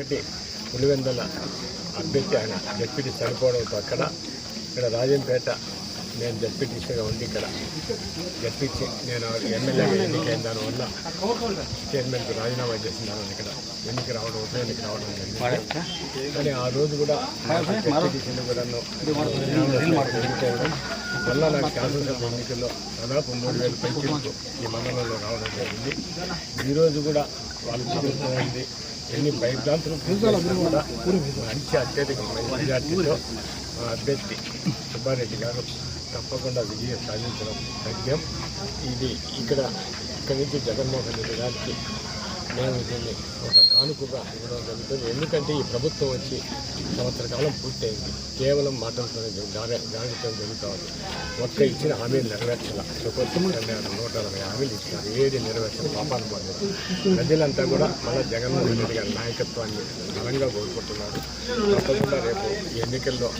ఒకటి పులివెందల అభ్యర్థి ఆయన. డిప్యూటీ చనిపోవడంతో అక్కడ. ఇక్కడ రాజంపేట నేను జడ్పీటీసీగా ఉండి ఇక్కడ డిప్యూటీ నేను ఎమ్మెల్యేగా ఎన్నికైన దానివల్ల చైర్మన్కి రాజీనామా చేసిన దానివల్ల ఇక్కడ ఎన్నిక రావడం ఉపయోగానికి రావడం జరిగింది. కానీ ఆ రోజు కూడా జడ్పీటీసీని కూడా మళ్ళా నాకు శాసనసభ ఎన్నికల్లో దాదాపు మూడు వేల పైచీలకు ఈ మండలంలో రావడం జరిగింది. ఈరోజు కూడా వాళ్ళ ప్రభుత్వం ఉంది. ఎన్ని భయభ్రాంతులు మంచి అత్యధిక మెజార్టీతో మా అభ్యర్థి సుబ్బారెడ్డి గారు తప్పకుండా విజయం సాధించడం తథ్యం ఇది ఇక్కడ ఇక్కడి నుంచి జగన్మోహన్ రెడ్డి గారికి మేము దీన్ని ఒక కానుకగా ఇవ్వడం జరుగుతుంది ఎందుకంటే ఈ ప్రభుత్వం వచ్చి సంవత్సర కాలం పూర్తయింది. కేవలం మాటలతోనే గాలి జరుగుతూ ఉంది ఒక్క ఇచ్చిన హామీలు నెరవేర్చాల. నూట అరవై హామీలు ఇచ్చినారు ఏది నెరవేర్చిన పాపాలు పొందారు ప్రజలంతా కూడా మళ్ళీ జగన్మోహన్ రెడ్డి గారి నాయకత్వాన్ని బలంగా కోరుకుంటున్నారు. తప్పకుండా రేపు ఈ ఎన్నికల్లో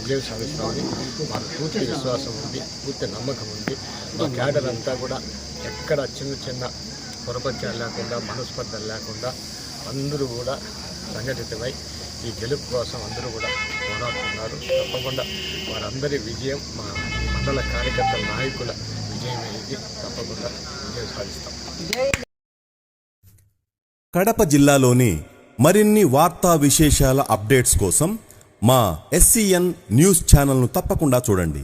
విజయం సాధిస్తామని మాకు పూర్తి విశ్వాసం ఉంది పూర్తి నమ్మకం ఉంది. మా క్యాడర్ అంతా కూడా ఎక్కడ చిన్న చిన్న పొరపత్యాలు లేకుండా మనస్పర్ధలు లేకుండా అందరూ కూడా సంఘటితమై ఈ గెలుపు కోసం అందరూ కూడా పోరాడుతున్నారు. తప్పకుండా వారందరి విజయం మా మండల కార్యకర్తల నాయకుల విజయం ఇది తప్పకుండా విజయం సాధిస్తాం. కడప జిల్లాలోని మరిన్ని వార్తా విశేషాల అప్డేట్స్ కోసం మా ఎస్సీఎన్ న్యూస్ ఛానల్ను తప్పకుండా చూడండి.